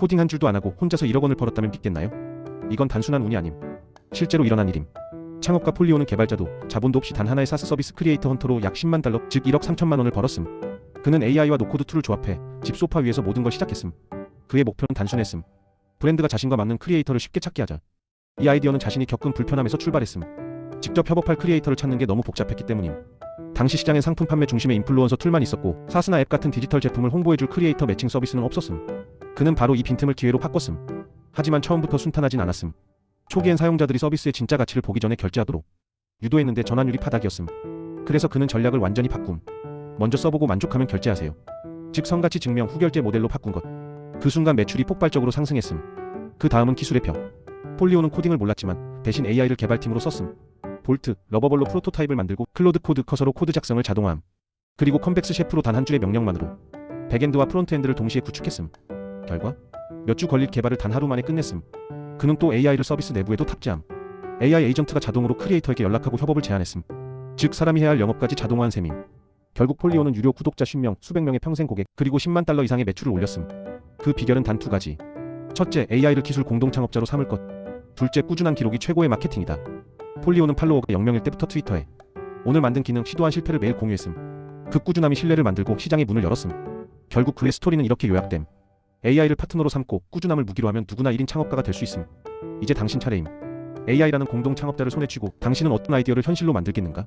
코딩 한 줄도 안 하고 혼자서 1억 원을 벌었다면 믿겠나요? 이건 단순한 운이 아님. 실제로 일어난 일임. 창업가 폴리오는 개발자도 자본도 없이 단 하나의 사스 서비스 크리에이터 헌터로 약 10만 달러, 즉 1억 3천만 원을 벌었음. 그는 AI와 노코드 툴을 조합해 집 소파 위에서 모든 걸 시작했음. 그의 목표는 단순했음. 브랜드가 자신과 맞는 크리에이터를 쉽게 찾게 하자. 이 아이디어는 자신이 겪은 불편함에서 출발했음. 직접 협업할 크리에이터를 찾는 게 너무 복잡했기 때문임. 당시 시장엔 상품 판매 중심의 인플루언서 툴만 있었고 사스나 앱 같은 디지털 제품을 홍보해줄 크리에이터 매칭 서비스는 없었음. 그는 바로 이 빈틈을 기회로 바꿨음. 하지만 처음부터 순탄하진 않았음. 초기엔 사용자들이 서비스의 진짜 가치를 보기 전에 결제하도록 유도했는데 전환율이 바닥이었음. 그래서 그는 전략을 완전히 바꿈. 먼저 써보고 만족하면 결제하세요. 즉 성가치 증명 후 결제 모델로 바꾼 것. 그 순간 매출이 폭발적으로 상승했음. 그 다음은 기술의 펴. 폴리오는 코딩을 몰랐지만 대신 AI를 개발팀으로 썼음. 볼트, 러버볼로 프로토타입을 만들고 클로드 코드 커서로 코드 작성을 자동화함. 그리고 컴백스 셰프로 단 한 줄의 명령만으로 백엔드와 프론트엔드를 동시에 구축했음. 결과 몇 주 걸릴 개발을 단 하루 만에 끝냈음. 그는 또 AI를 서비스 내부에도 탑재함. AI 에이전트가 자동으로 크리에이터에게 연락하고 협업을 제안했음. 즉 사람이 해야 할 영업까지 자동화한 셈임. 결국 폴리오는 유료 구독자 10명, 수백 명의 평생 고객, 그리고 10만 달러 이상의 매출을 올렸음. 그 비결은 단 두 가지. 첫째, AI를 기술 공동 창업자로 삼을 것. 둘째, 꾸준한 기록이 최고의 마케팅이다. 폴리오는 팔로워가 0명일 때부터 트위터에 오늘 만든 기능 시도한 실패를 매일 공유했음. 그 꾸준함이 신뢰를 만들고 시장의 문을 열었음. 결국 그의 스토리는 이렇게 요약됨. AI를 파트너로 삼고 꾸준함을 무기로 하면 누구나 1인 창업가가 될 수 있음. 이제 당신 차례임. AI라는 공동 창업자를 손에 쥐고 당신은 어떤 아이디어를 현실로 만들겠는가?